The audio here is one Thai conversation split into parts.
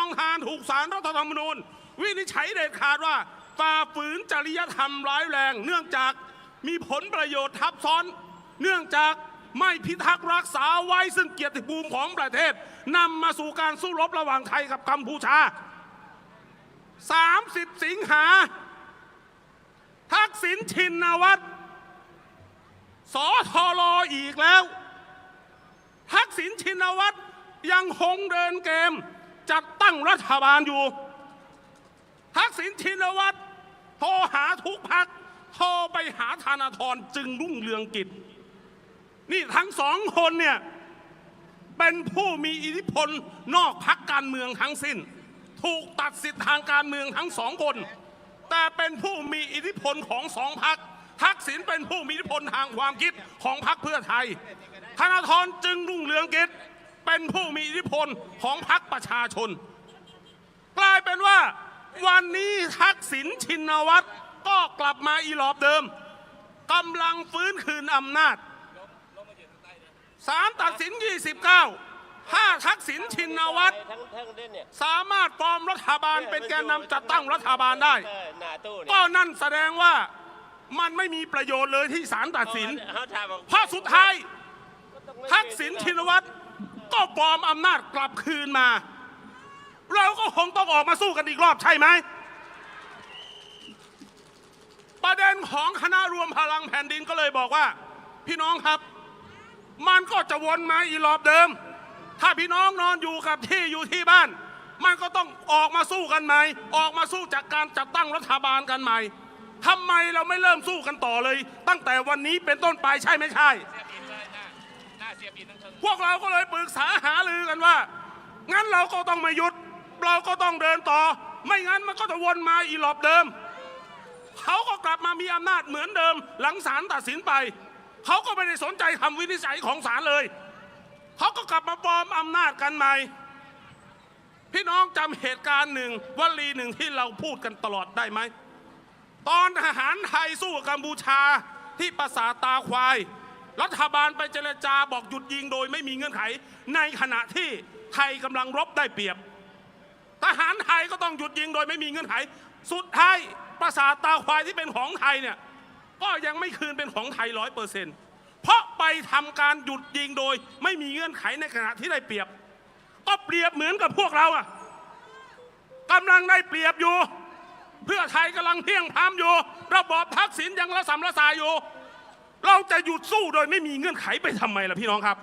องทานถูกสารรัฐธรรมนูญ วินิจฉัยเด็ดขาดว่าฝ่าฝืนจริยธรรมร้ายแรง เนื่องจากมีผลประโยชน์ทับซ้อน เนื่องจากไม่พิทักษ์รักษาไว้ซึ่งเกียรติภูมิของประเทศนำมาสู่การสู้รบระหว่างไทยกับกัมพูชา 30 สิงหา ทักษิณชินวัตรสอทอรออีกแล้ว ทักษิณชินวัตรยังคงเดินเกม จัดตั้งรัฐบาลอยู่ ทักษิณชินวัตรโทรหาทุกพักโทรไปหาธนาธรจึงรุ่งเรืองกิจ นี่ทั้งสองคนเนี่ย เป็นผู้มีอิทธิพลนอกพักการเมืองทั้งสิ้น ถูกตัดสิทธิทางการเมืองทั้งสองคน แต่เป็นผู้มีอิทธิพลของสองพักทักษิณเป็นผู้มีอิทธิพลทางความคิดของพักเพื่อไทยธนาธรจึงรุ่งเรืองกิจ เป็นผู้มีอิทธิพลของพักประชาชน กลายเป็นว่าวันนี้ทักษิณชินวัตรก็กลับมาอีหลอบเดิมกำลังฟื้นคืนอำนาจศาลตัดสิน 29 ถ้าทักษิณชินวัตรสามารถฟอร์มรัฐบาลเป็นแกนนำจัดตั้งรัฐบาลได้ ก็นั่นแสดงว่ามันไม่มีประโยชน์เลยที่ศาลตัดสินเขาถามว่าเพราะสุดท้ายทักษิณชินวัตร ก็ปลอมอำนาจกลับคืนมา เราก็คงต้องออกมาสู้กันอีกรอบใช่ไหม ประเด็นของคณะรวมพลังแผ่นดินก็เลยบอกว่า พี่น้องครับ มันก็จะวนมาอีรอบเดิม ถ้าพี่น้องนอนอยู่กับที่อยู่ที่บ้าน มันก็ต้องออกมาสู้กันใหม่ ออกมาสู้จากการจัดตั้งรัฐบาลกันใหม่ทำไมเราไม่เริ่มสู้กันต่อเลย ตั้งแต่วันนี้เป็นต้นไปใช่ไม่ใช่ พวกเราก็เลยปรึกษาหารือกันว่า งั้นเราก็ต้องไม่หยุด เราก็ต้องเดินต่อ ไม่งั้นมันก็จะวนมาอีหลอบเดิม เขาก็กลับมามีอำนาจเหมือนเดิม หลังศาลตัดสินไป เขาก็ไม่ได้สนใจคำวินิจฉัยของศาลเลย เขาก็กลับมาปลอมอำนาจกันใหม่ พี่น้องจำเหตุการณ์หนึ่งวลีหนึ่งที่เราพูดกันตลอดได้ไหม ตอนทหารไทยสู้กับกัมพูชาที่ปราสาทตาควาย รัฐบาลไปเจรจาบอกหยุดยิงโดยไม่มีเงื่อนไข ในขณะที่ไทยกำลังรบได้เปรียบ ทหารไทยก็ต้องหยุดยิงโดยไม่มีเงื่อนไข สุดท้ายปราสาทตาควายที่เป็นของไทยเนี่ยก็ยังไม่คืนเป็นของไทยร้อยเปอร์เซ็นต์เพราะไปทำการหยุดยิงโดย ไม่มีเงื่อนไขในขณะที่ได้เปรียบ ก็เปรียบเหมือนกับพวกเราอะกำลังได้เปรียบอยู่ เพื่อไทยกำลังเพียงพร้ำอยู่ ระบอบทักษิณยังระสำระสายอยู่ เราจะหยุดสู้โดยไม่มีเงื่อนไขไปทำไมล่ะพี่น้องครับ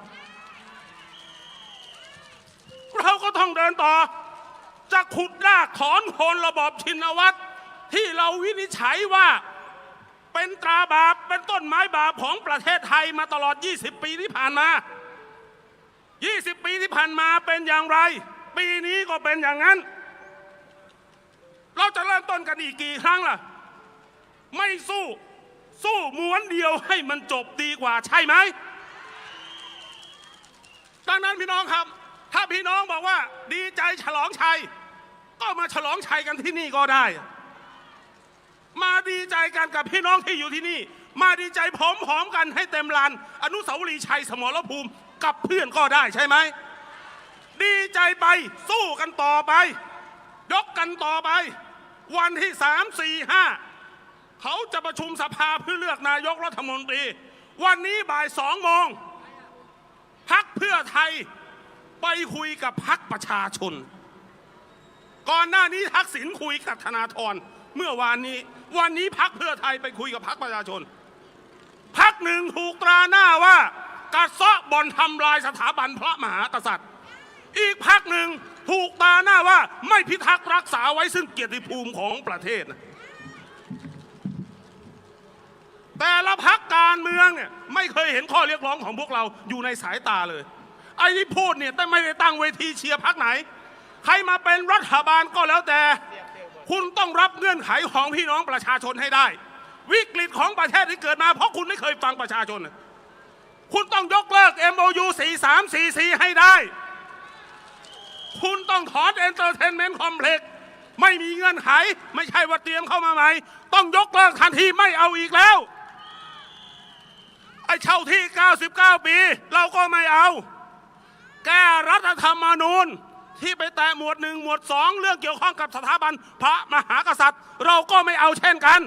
เราก็ต้องเดินต่อ จะขุดรากถอนโคนระบอบชินวัตรที่เราวินิจฉัยว่าเป็นตราบาปเป็นต้นไม้บาปของประเทศไทยมาตลอด 20 ปีที่ผ่านมา 20 ปีที่ผ่านมาเป็นอย่างไร ปีนี้ก็เป็นอย่างนั้น เราจะเริ่มต้นกันอีกกี่ครั้งล่ะ ไม่สู้ สู้ม้วนเดียวให้มันจบดีกว่าใช่ไหม ดังนั้นพี่น้องครับ ถ้าพี่น้องบอกว่าดีใจฉลองชัย ก็มาฉลองชัยกันที่นี่ก็ได้ มาดีใจกันกับพี่น้องที่อยู่ที่นี่ มาดีใจพร้อมๆกันให้เต็มลานอนุสาวรีย์ชัยสมรภูมิกับเพื่อนก็ได้ใช่ไหม ดีใจไปสู้กันต่อไป ยกกันต่อไป วันที่สามสี่ห้า เขาจะประชุมสภาเพื่อเลือกนายกรัฐมนตรี วันนี้บ่ายสองโมงพักเพื่อไทยไปคุยกับพักประชาชน ก่อนหน้านี้ทักษิณคุยกับธนาธรเมื่อวานนี้ วันนี้พักเพื่อไทยไปคุยกับพักประชาชน พักหนึ่งถูกตราหน้าว่ากระเซาะบ่อนทำลายสถาบันพระมหากษัตริย์ อีกพักหนึ่งถูกตาหน้าว่าไม่พิทักษ์รักษาไว้ซึ่งเกียรติภูมิของประเทศนะ แต่ละพักการเมืองเนี่ยไม่เคยเห็นข้อเรียกร้องของพวกเราอยู่ในสายตาเลย ไอ้ที่พูดเนี่ยแต่ไม่ได้ตั้งเวทีเชียร์พักไหน ใครมาเป็นรัฐบาลก็แล้วแต่ คุณต้องรับเงื่อนไขของพี่น้องประชาชนให้ได้ วิกฤตของประเทศที่เกิดมาเพราะคุณไม่เคยฟังประชาชน คุณต้องยกเลิก MOU 4344 ให้ได้ คุณต้องถอน Entertainment Complex ไม่มีเงื่อนไข ไม่ใช่ว่าเตรียมเข้ามาใหม่ ต้องยกเลิกทันทีไม่เอาอีกแล้ว เช่าที่ 99 ปี เราก็ไม่เอา แก้รัฐธรรมนูญที่ไปแตะหมวดหนึ่งหมวดสองเรื่องเกี่ยวข้องกับสถาบันพระมหากษัตริย์ เราก็ไม่เอาเช่นกัน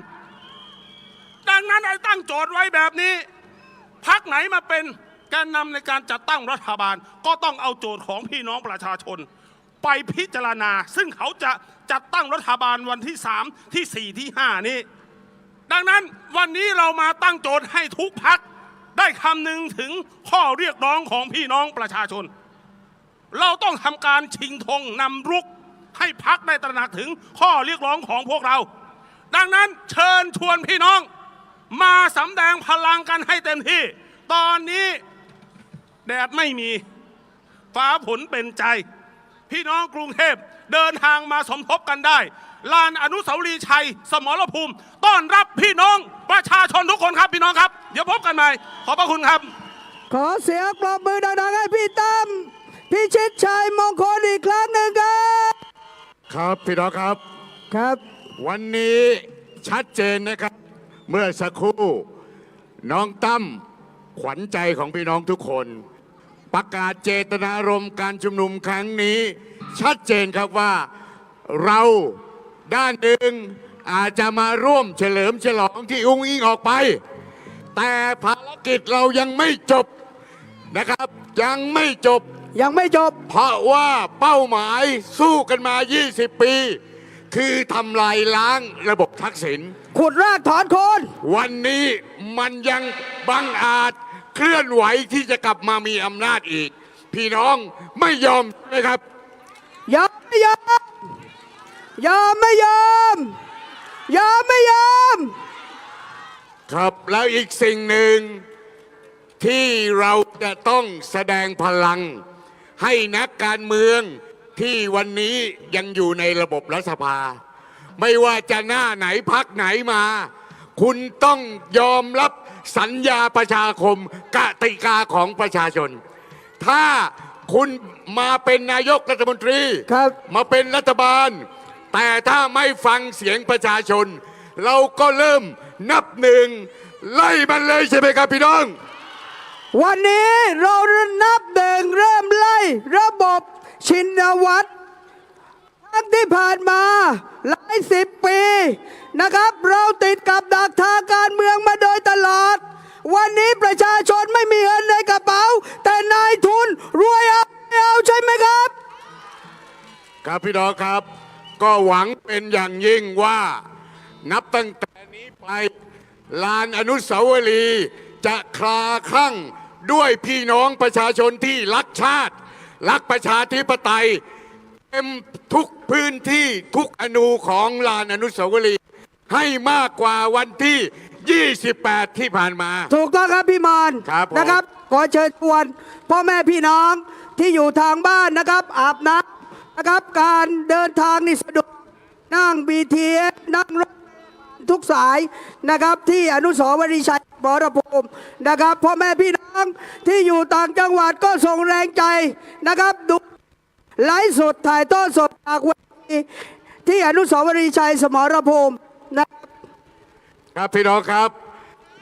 ดังนั้นไอ้ตั้งโจทย์ไว้แบบนี้พักไหนมาเป็นแกนนำในการจัดตั้งรัฐบาล ก็ต้องเอาโจทย์ของพี่น้องประชาชน ไปพิจารณา ซึ่งเขาจะจัดตั้งรัฐบาลวันที่สามที่สี่ที่ห้านี้ ดังนั้นวันนี้เรามาตั้งโจทย์ให้ทุกพัก ได้คำหนึ่งถึงข้อเรียกร้องของพี่น้องประชาชน เราต้องทำการชิงธงนำรุก ให้พักได้ตระหนักถึงข้อเรียกร้องของพวกเรา ดังนั้นเชิญชวนพี่น้อง มาสำแดงพลังกันให้เต็มที่ ตอนนี้แดดไม่มี ฟ้าผลเป็นใจ พี่น้องกรุงเทพ เดินทางมาสมทบกันได้ ลานอนุสาวรีย์ชัย สมรภูมิ ต้อนรับพี่น้องประชาชนทุกคนครับพี่น้องครับ เดี๋ยวพบกันใหม่ ขอบพระคุณครับ ขอเสียงปรบมือดังๆให้พี่ตั้มพี่ชิดชัยมงคลอีกครั้งหนึ่งครับ ครับพี่น้องครับ ครับ วันนี้ชัดเจนนะครับ เมื่อสักครู่น้องตั้มขวัญใจของพี่น้องทุกคน ประกาศเจตนารมณ์การชุมนุมครั้งนี้ ชัดเจนครับว่าเราด้านหนึ่งอาจจะมาร่วมเฉลิมฉลองที่อุ้งอิงออกไป แต่ภารกิจเรายังไม่จบนะครับ ยังไม่จบ ยังไม่จบ เพราะว่าเป้าหมายสู้กันมา 20 ปี คือทำลายล้างระบบทักษิณขุดรากถอนโคนวันนี้มันยังบังอาจเคลื่อนไหวที่จะกลับมามีอำนาจอีก พี่น้องไม่ยอมใช่ไหมครับยอม ไม่ยอม ยอมไม่ยอม ยอมไม่ยอม ครับแล้วอีกสิ่งหนึ่งที่เราจะต้องแสดงพลัง ให้นักการเมืองที่วันนี้ยังอยู่ในระบบรัฐสภา ไม่ว่าจะหน้าไหนพักไหนมา คุณต้องยอมรับสัญญาประชาคมกติกาของประชาชน ถ้า คุณมาเป็นนายกรัฐมนตรี ครับ มาเป็นรัฐบาล แต่ถ้าไม่ฟังเสียงประชาชน เราก็เริ่มนับหนึ่งไล่มันเลยใช่ไหมครับพี่น้อง วันนี้เรานับหนึ่งเริ่มไล่ระบบชินวัตรทั้งที่ผ่านมาหลายสิบปีนะครับ เราติดกับดักทางการเมืองมาโดยตลอด วันนี้ประชาชนไม่มีเงินในกระเป๋า แต่นายทุนรวยเอาเอาใช่ไหมครับ ครับพี่น้องครับ ก็หวังเป็นอย่างยิ่งว่า นับตั้งแต่นี้ไปลานอนุสาวรีย์จะคลาคลั่งด้วยพี่น้องประชาชนที่รักชาติ รักประชาธิปไตยเต็มทุกพื้นที่ทุกอนูของลานอนุสาวรีย์ให้มากกว่าวันที่ 28 ที่ผ่านมา ถูกต้องครับพี่มอนครับผม นะครับ ขอเชิญชวนพ่อแม่พี่น้องที่อยู่ทางบ้านนะครับ อาบน้ำนะครับ การเดินทางนี่สะดวกนั่งบีทีนั่งรถ ทุกสายนะครับที่อนุสาวรีย์ชัยบรภูมินะครับพ่อแม่พี่น้องที่อยู่ต่างจังหวัดก็ส่งแรงใจนะครับดูไลฟ์สดถ่ายทอดสดจากเวทีที่อนุสาวรีย์ชัยสมรภูมินะครับ พี่น้องครับ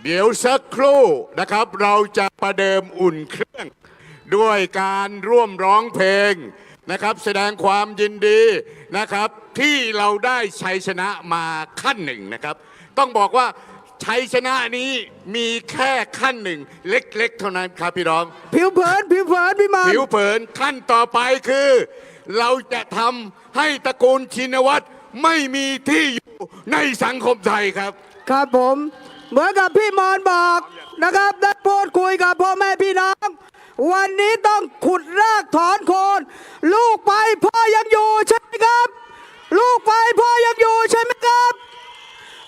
เดี๋ยวสักครู่นะครับ เราจะประเดิมอุ่นเครื่อง ด้วยการร่วมร้องเพลงนะครับ แสดงความยินดีนะครับ ที่เราได้ชัยชนะมาขั้นหนึ่งนะครับ ต้องบอกว่าชัยชนะนี้มีแค่ขั้นหนึ่ง เล็กๆ เท่านั้นครับพี่น้อง ผิวเผินผิวเผินพี่มอนผิวเผินขั้นต่อไปคือ เราจะทำให้ตระกูลชินวัตรไม่มีที่อยู่ในสังคมไทยครับ ครับผมเหมือนกับพี่มอนบอกนะครับได้พูดคุยกับพ่อแม่พี่น้อง วันนี้ต้องขุดรากถอนโคน ลูกไปพ่อยังอยู่ใช่ไหมครับ ลูกไปพ่อยังอยู่ใช่ไหมครับ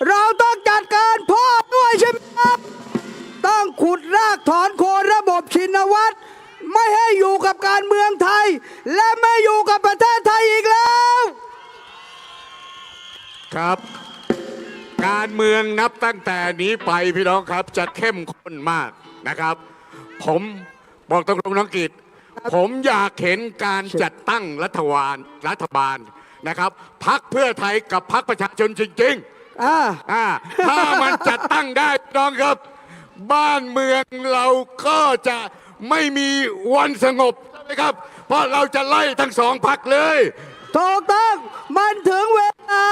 เราต้องจัดการพ่อด้วยใช่ไหมครับ ต้องขุดรากถอนโคนระบบชินวัตรไม่ให้อยู่กับการเมืองไทย และไม่อยู่กับประเทศไทยอีกแล้ว ครับ การเมืองนับตั้งแต่นี้ไปพี่น้องครับจะเข้มข้นมากนะครับ ผมบอกตรงๆน้องกิตผมอยากเห็นการจัดตั้งรัฐบาลรัฐบาลนะครับพักเพื่อไทยกับพักประชาชนจริงๆอ่าอ่าถ้ามันจัดตั้งได้พี่น้องครับ บ้านเมืองเราก็จะไม่มีวันสงบใช่ไหมครับ เพราะเราจะไล่ทั้งสองพักเลย ถูกต้องมันถึงเวลา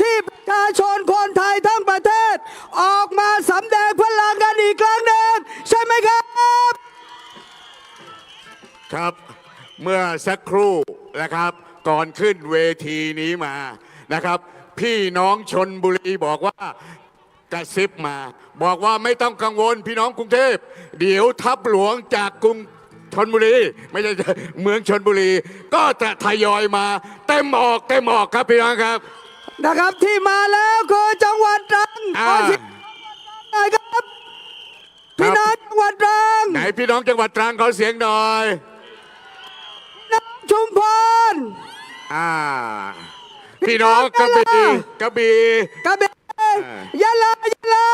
ที่ประชาชนคนไทยทั้งประเทศ ออกมาสำแดงพลังกันอีกครั้งหนึ่งใช่ไหมครับ ครับเมื่อสักครู่นะครับ ก่อนขึ้นเวทีนี้มานะครับ พี่น้องชนบุรีบอกว่ากระซิบมา บอกว่าไม่ต้องกังวลพี่น้องกรุงเทพ เดี๋ยวทัพหลวงจากกรุง ชนบุรี ไม่ใช่เมืองชนบุรี ก็จะทยอยมา เต็มออกเต็มออกครับพี่น้องครับ นะครับที่มาแล้วคือจังหวัดตรังอ่าขอเสียงหน่อยครับพี่น้องจังหวัดตรังไหนพี่น้องจังหวัดตรังขอเสียงหน่อยน้องชุมพร อ่าพี่น้องกระบี่กระบี่ กระบี่อ่ายะลายะลา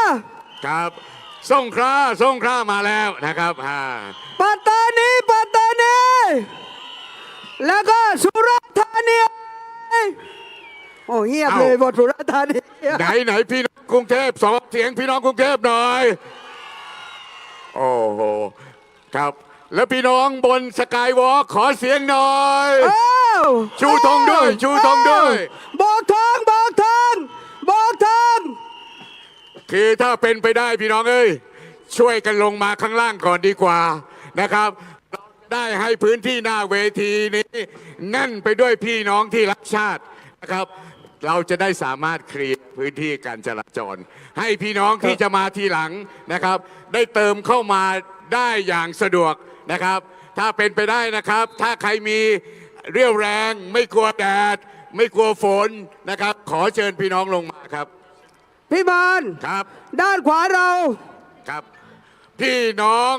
ครับ สงขลาสงขลามาแล้วนะครับอ่าปัตตานีปัตตานีแล้วก็สุราษฎร์ธานีโอ้เงียบเลยหมดสุราษฎร์ธานีไหนไหนพี่น้องกรุงเทพสองเสียงพี่น้องกรุงเทพหน่อยโอ้โหครับ แล้วพี่น้องบนสกายวอล์กขอเสียงหน่อยอ้าวชูธงด้วย ชูธงด้วยอ้าวบอกทองบอกทองบอกทอง คือถ้าเป็นไปได้พี่น้องเอ้ยช่วยกันลงมาข้างล่างก่อนดีกว่านะครับเราได้ให้พื้นที่หน้าเวทีนี้ แน่นไปด้วยพี่น้องที่รักชาตินะครับ เราจะได้สามารถเคลียร์พื้นที่การจราจร ให้พี่น้องที่จะมาทีหลังนะครับ ได้เติมเข้ามาได้อย่างสะดวกนะครับ ถ้าเป็นไปได้นะครับ ถ้าใครมีเรี่ยวแรง ไม่กลัวแดด ไม่กลัวฝนนะครับ ขอเชิญพี่น้องลงมาครับ พี่บอลครับ ด้านขวาเรา ครับ พี่น้อง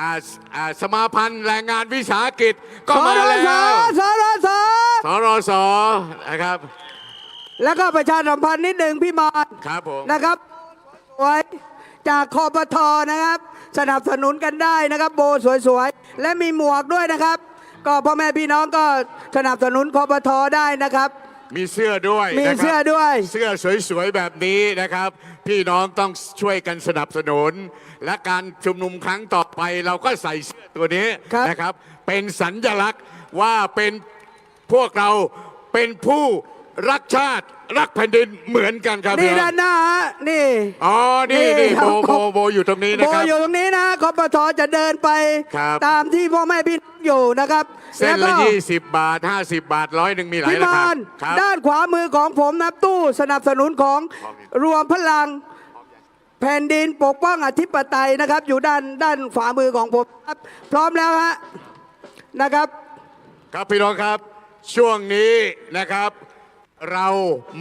อาอ่าสมาพันธ์แรงงานวิสาหกิจก็สมารแล้สวสรสสรสนะครับ แล้วก็ประชาสัมพันธ์นิดหนึ่งพี่บอลครับผม นะครับสวยจากคอปทนะครับ สนับสนุนกันได้นะครับ โบสวยๆ และมีหมวกด้วยนะครับ ก็พ่อแม่พี่น้องก็สนับสนุนคอปทได้นะครับ มีเสื้อด้วยมีนะครับเสื้อด้วย เสื้อสวยๆแบบนี้นะครับ พี่น้องต้องช่วยกันสนับสนุน และการชุมนุมครั้งต่อไปเราก็ใส่เสื้อตัวนี้ครับ นะครับ เป็นสัญลักษณ์ว่าเป็นพวกเราเป็นผู้รักชาติ รักแผ่นดินเหมือนกันครับนี่พี่น้ด้าองนหน้าฮะนี่ อ๋อ นี่นี่นี่ครัโบบโบโบอยู่ตรงนี้โบนะครับ อยู่ตรงนี้นะคอปทจะเดินไป ครับตามที่พ่อแม่พี่น้องอยู่นะครับเส้นแวละก็ยี่สิบบาทห้าสิบบาทร้อยหนึ่งมีหลายพี่ราบคาอลครับ ด้านขวามือของผมนับตู้สนับสนุนของรวมพลัง แผ่นดินปกป้องอธิปไตยนะครับ อยู่ด้านด้านขวามือของผมครับพร้อมแล้วฮะนะครับ ครับพี่น้องครับช่วงนี้นะครับ เรา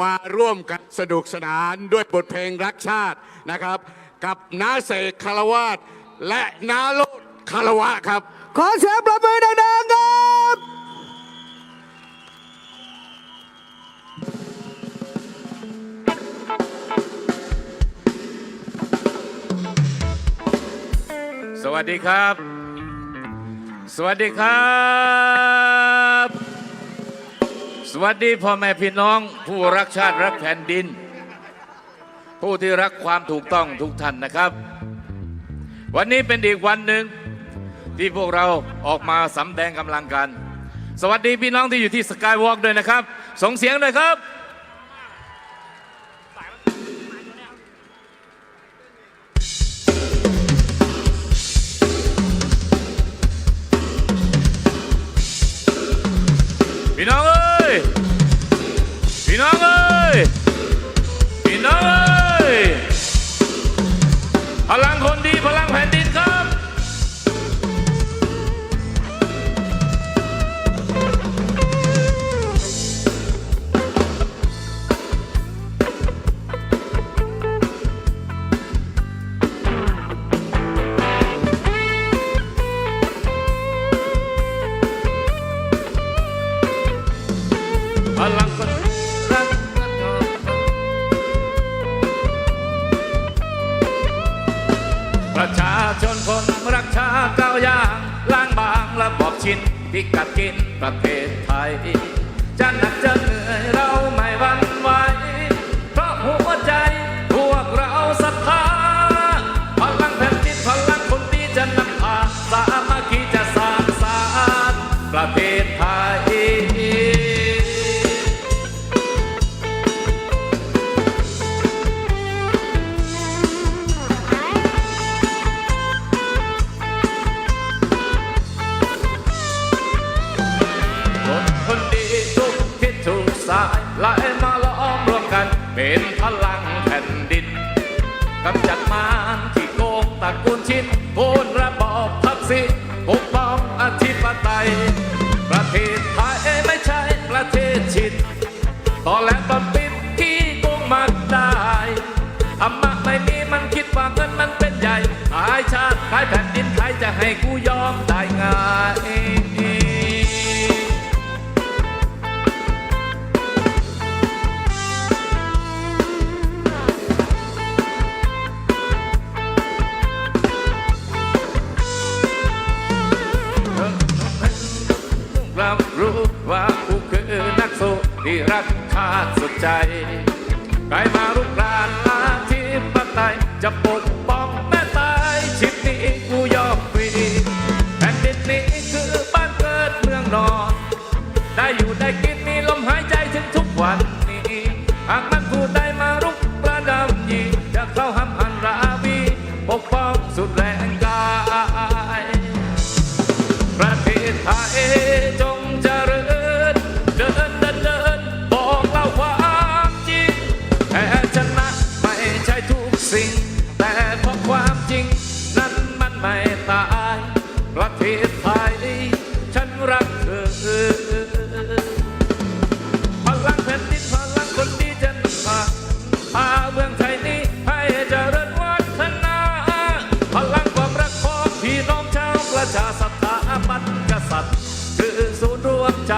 มาร่วมกันสนุกสนานด้วยบทเพลงรักชาตินะครับ กับน้าเสกคารวาสและน้าโลดคารวะครับ ขอเสียงประมือดังๆครับสวัสดีครับ สวัสดีครับ สวัสดีพ่อแม่พี่น้อง ผู้รักชาติรักแผ่นดิน ผู้ที่รักความถูกต้องทุกท่านนะครับ วันนี้เป็นอีกวันหนึ่งที่พวกเราออกมาสำแดงกำลังกัน สวัสดีพี่น้องที่อยู่ที่สกายวอล์กด้วยนะครับ ส่งเสียงหน่อยครับ ที่รักชาติสุดใจ ใครมารุกรานอาธิปไตยจะปก ประเทศไทย ฉันรักเธอ พลังแผ่นดินพลังคนดีจะนำพาพาเมืองไทยนี้ให้เจริญวัฒนา พลังความรักของพี่น้องชาวประชาสถาบันกษัตริย์ คือศูนย์รวมใจ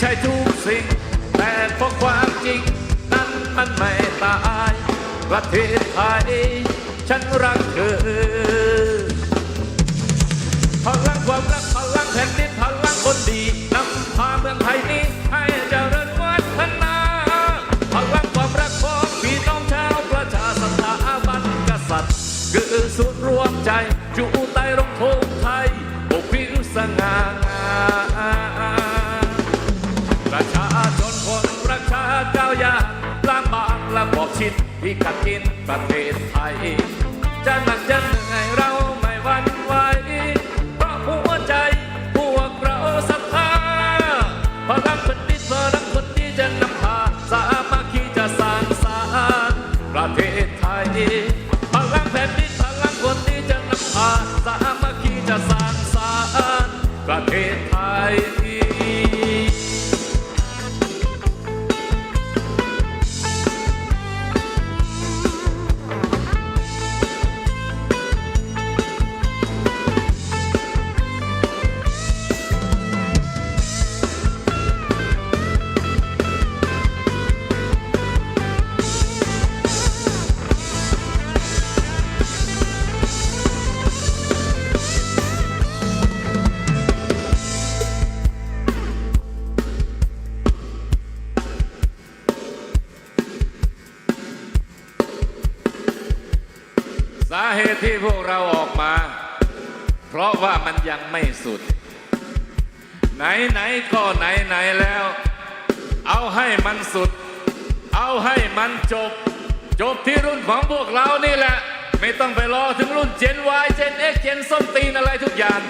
ใช่ทุกสิ่ง แต่เพราะความจริง นั้นมันไม่ตายประเทศไทยฉันรักเธอพลังความรักพลังแผ่นดินพลังคนดีนำพาเมืองไทยนี้ให้เจริญวัฒนาพลังความรักของพี่น้องชาวประชาสถาบันกษัตริย์ คือศูนรวมใจ ที่กัดกินประเทศไทยจะหนักจะเหนื่อยเรา สาเหตุที่พวกเราออกมา เพราะว่ามันยังไม่สุด ไหนไหนก็ไหนไหนแล้ว เอาให้มันสุด เอาให้มันจบ จบที่รุ่นของพวกเรานี่แหละ ไม่ต้องไปรอถึงรุ่นเจน Y เจน X เจนส้นตีนอะไรทุกอย่าง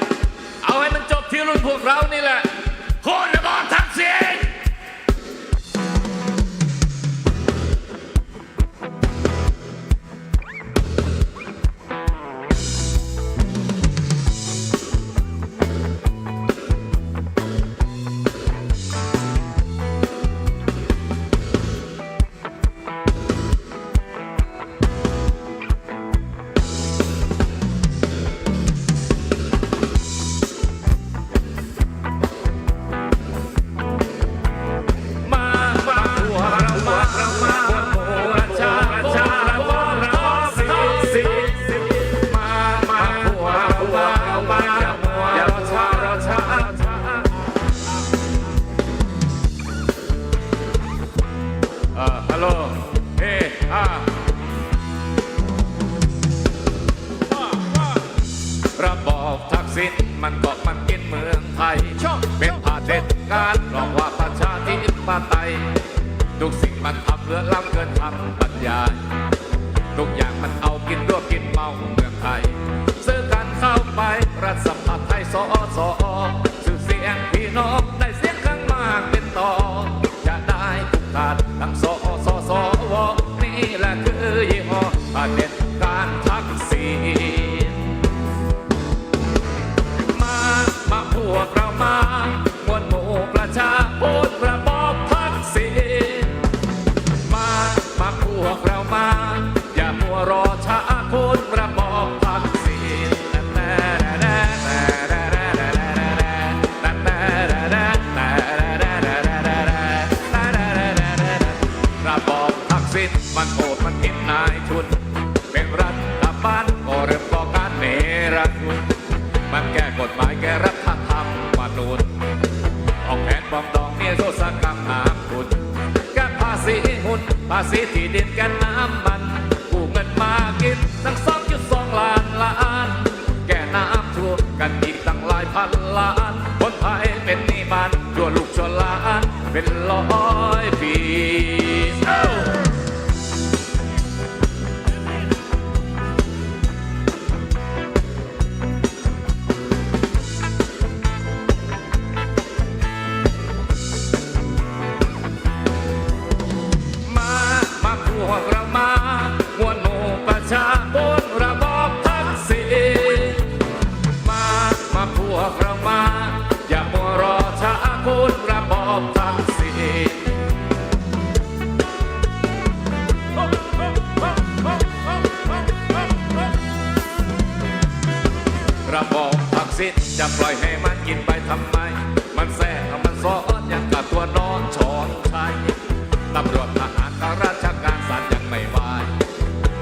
เอาให้มันจบที่รุ่นพวกเรานี่แหละโคนระบอบทักษิณ นูนออกแผนปอมดองเนี่ยโทษกรรมน้ำคุณแก้ภาษีหุ้นภาษีที่ดินก้น้ำมันกู้เงินมากินตั้งสองจุดสองล้านล้าน แก้น้ำท่วมกันอีกตั้งหลายพันล้าน คนไทยเป็นหนี้บ้านชั่วลูกชั่วหลาน เป็นร้อยปี ระบอบทักษิณจะปล่อยให้มันกินไปทำไม มันแสบมันซ้อนอย่างกับตัวนอนชอนชัยตำรวจทหารข้าราชการศาลยังไม่วาย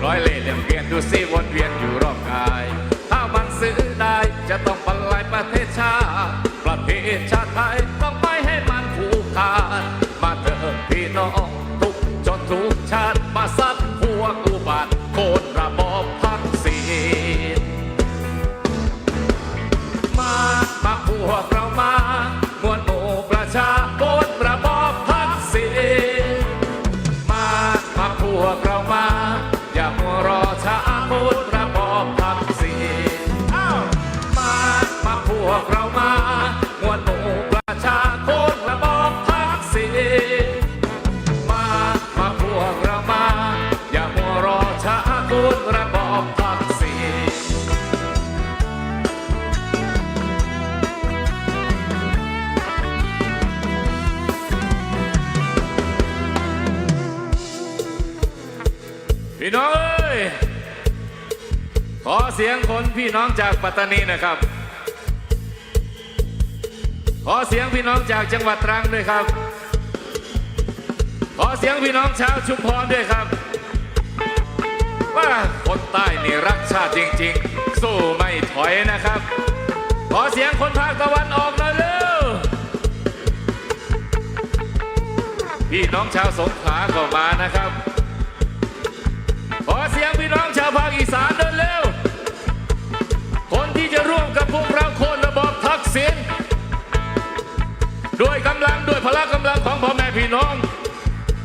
ร้อยเล่ห์เหลี่ยมเวียนดูสิวนเวียนอยู่รอบกาย ถ้ามันซื้อได้จะต้องบรรลัยประเทศชาติประเทศชาติไทยต้องไม่ให้ มั เสียงคนพี่น้องจากปัตตานีนะครับ ขอเสียงพี่น้องจากจังหวัดตรังด้วยครับ ขอเสียงพี่น้องชาวชุมพรด้วยครับ ว่าคนใต้นี่รักชาติจริงๆ สู้ไม่ถอยนะครับ ขอเสียงคนภาคตะวันออกหน่อยเร็วพี่น้องชาวสงขลาก็มานะครับ ขอเสียงพี่น้องชาวภาคอีสานดินเร็วคนที่จะร่วม กับพวกเราโคนระบอบทักษิณด้วยกำลังด้วยพละกำลังของพ่อแม่พี่น้อง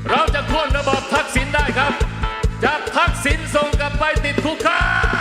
เราจะโค่นระบอบทักษิณได้ครับ จากทักษิณส่งกลับไปติดคุกครับ